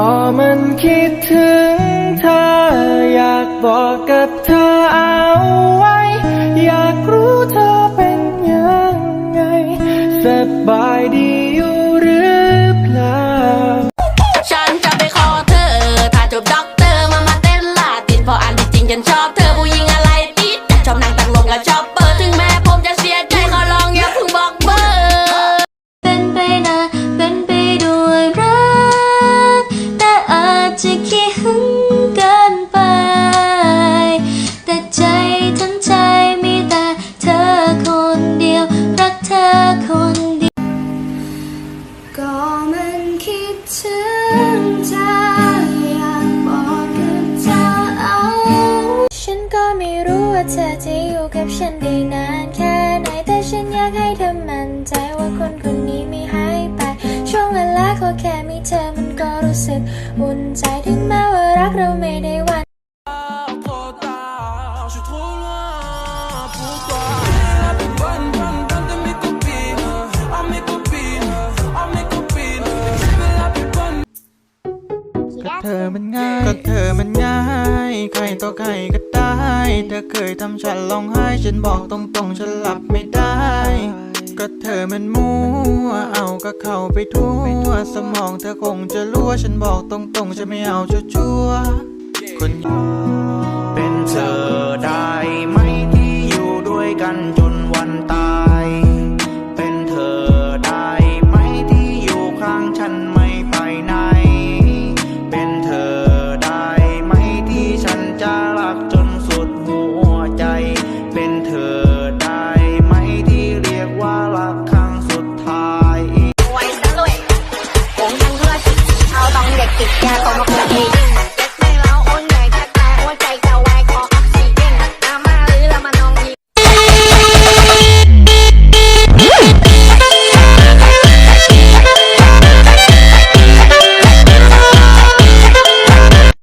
ก็มันคิดถึงเธอ อยากบอกกับเธอเอาไว้ อยากรู้เธอเป็นยังไงสบาย มันคิดถึงเธออยากบอกกับเธอเอาฉันก็ไม่รู้ว่าเธอจะอยู่กับฉันได้นานแค่ไหนแต่ฉันอยากให้เธอมั่นใจว่าคนคนนี้ไม่หายไป ช่วงเวลาขอแค่มีเธอมันก็รู้สึกอุ่นใจถึงแม้ว่ารักเราไม่ อมันง่าย ก็เธอมันง่าย ใครต่อใครก็ได้ เธอเคยทำฉันร้องไห้ ฉันบอกตรงๆ ฉันหลับไม่ได้ ก็เธอมันมั่ว เอาก็เข้าไปทั่ว สมองเธอคงจะรั่ว ฉันบอกตรงๆฉันไม่เอาชัวๆคน